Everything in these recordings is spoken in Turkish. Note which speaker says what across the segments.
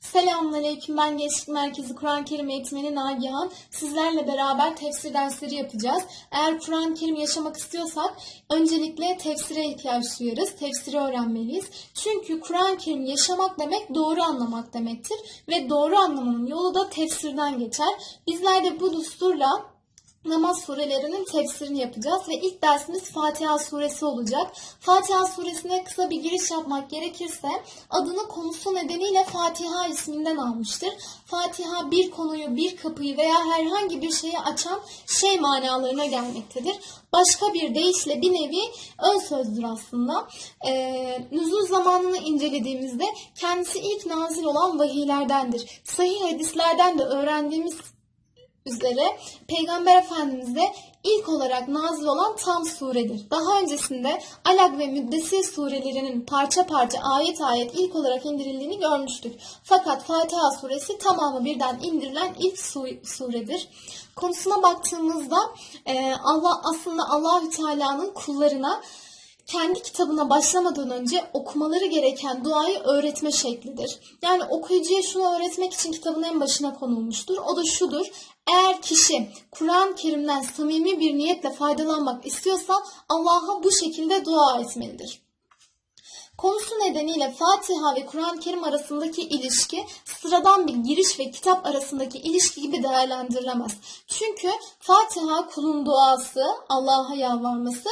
Speaker 1: Selamünaleyküm. Ben Gençlik Merkezi Kur'an-ı Kerim eğitmeni Nagihan. Sizlerle beraber tefsir dersleri yapacağız. Eğer Kur'an-ı Kerim yaşamak istiyorsak öncelikle tefsire ihtiyaç duyarız. Tefsiri öğrenmeliyiz. Çünkü Kur'an-ı Kerim yaşamak demek doğru anlamak demektir. Ve doğru anlamanın yolu da tefsirden geçer. Bizler de bu düsturla namaz surelerinin tefsirini yapacağız ve ilk dersimiz Fatiha suresi olacak. Fatiha suresine kısa bir giriş yapmak gerekirse adını konusu nedeniyle Fatiha isminden almıştır. Fatiha bir konuyu, bir kapıyı veya herhangi bir şeyi açan şey manalarına gelmektedir. Başka bir deyişle bir nevi ön sözdür aslında. Ee, nüzul zamanını incelediğimizde kendisi ilk nazil olan vahiylerdendir. Sahih hadislerden de öğrendiğimiz üzere Peygamber Efendimiz'de ilk olarak nazil olan tam suredir. Daha öncesinde Alak ve Müddessir surelerinin parça parça ayet ayet ilk olarak indirildiğini görmüştük. Fakat Fatiha suresi tamamı birden indirilen ilk su- suredir. Konusuna baktığımızda Allah aslında Allahü Teala'nın kullarına kendi kitabına başlamadan önce okumaları gereken duayı öğretme şeklidir. Yani okuyucuya şunu öğretmek için kitabın en başına konulmuştur. O da şudur. Eğer kişi Kur'an-ı Kerim'den samimi bir niyetle faydalanmak istiyorsa Allah'a bu şekilde dua etmelidir. Konusu nedeniyle Fatiha ve Kur'an-ı Kerim arasındaki ilişki sıradan bir giriş ve kitap arasındaki ilişki gibi değerlendirilemez. Çünkü Fatiha kulun duası, Allah'a yalvarması,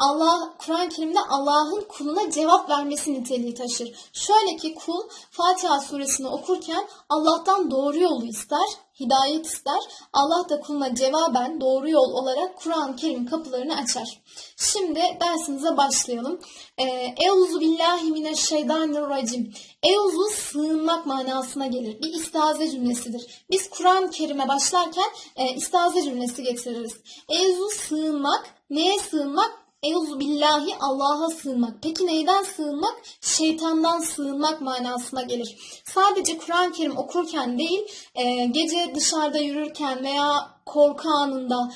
Speaker 1: Allah Kur'an-ı Kerim'de Allah'ın kuluna cevap vermesi niteliği taşır. Şöyle ki kul Fatiha suresini okurken Allah'tan doğru yolu ister, hidayet ister. Allah da kuluna cevaben doğru yol olarak Kur'an-ı Kerim'in kapılarını açar. Şimdi dersimize başlayalım. Ee, Euzu billahi mineşşeytanirracim. Euzu sığınmak manasına gelir. Bir istiaze cümlesidir. Biz Kur'an-ı Kerim'e başlarken e, istiaze cümlesi getiririz. Euzu sığınmak, neye sığınmak? Euzu billahi Allah'a sığınmak. Peki neyden sığınmak? Şeytandan sığınmak manasına gelir. Sadece Kur'an-ı Kerim okurken değil, e, gece dışarıda yürürken veya korku anında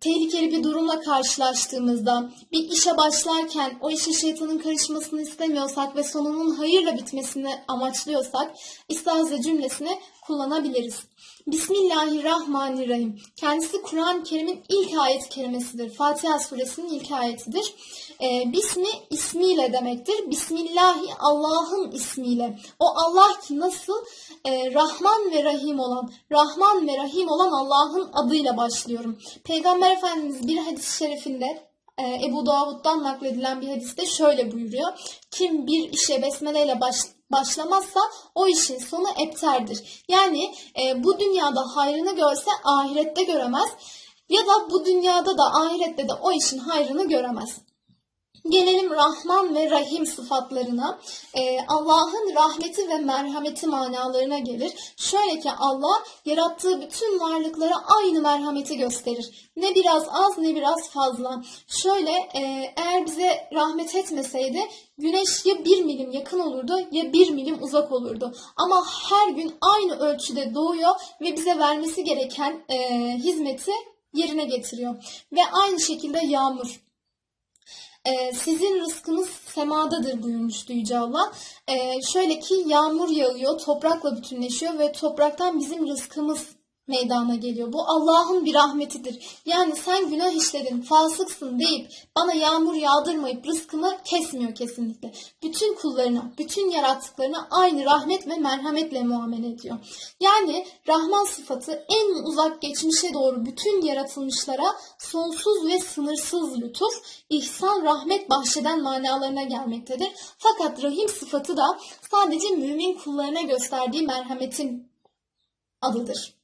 Speaker 1: tehlikeli bir durumla karşılaştığımızda, bir işe başlarken o işe şeytanın karışmasını istemiyorsak ve sonunun hayırla bitmesini amaçlıyorsak istaze cümlesini kullanabiliriz. Bismillahirrahmanirrahim. Kendisi Kur'an-ı Kerim'in ilk ayet kelimesidir. Fatiha suresinin ilk ayetidir. Ee, Bismi ismiyle demektir. Bismillahi Allah'ın ismiyle. O Allah ki nasıl Ee, Rahman ve Rahim olan, Rahman ve Rahim olan Allah'ın adıyla başlıyorum. Peygamber Efendimiz bir hadis-i şerifinde e, Ebu Davud'dan nakledilen bir hadiste şöyle buyuruyor. Kim bir işe besmeleyle baş, başlamazsa o işin sonu epterdir. Yani e, bu dünyada hayrını görse ahirette göremez ya da bu dünyada da ahirette de o işin hayrını göremez. Gelelim Rahman ve Rahim sıfatlarına. Ee, Allah'ın rahmeti ve merhameti manalarına gelir. Şöyle ki Allah yarattığı bütün varlıklara aynı merhameti gösterir. Ne biraz az ne biraz fazla. Şöyle e, eğer bize rahmet etmeseydi güneş ya bir milim yakın olurdu ya bir milim uzak olurdu. Ama her gün aynı ölçüde doğuyor ve bize vermesi gereken e, hizmeti yerine getiriyor. Ve aynı şekilde yağmur. Ee, sizin rızkınız semadadır buyurmuştu Yüce Allah. Ee, şöyle ki yağmur yağıyor, toprakla bütünleşiyor ve topraktan bizim rızkımız meydana geliyor. Bu Allah'ın bir rahmetidir. Yani sen günah işledin, fasıksın deyip bana yağmur yağdırmayıp rızkımı kesmiyor kesinlikle. Bütün kullarına, bütün yarattıklarına aynı rahmet ve merhametle muamele ediyor. Yani Rahman sıfatı en uzak geçmişe doğru bütün yaratılmışlara sonsuz ve sınırsız lütuf, ihsan, rahmet bahşeden manalarına gelmektedir. Fakat Rahim sıfatı da sadece mümin kullarına gösterdiği merhametin adıdır.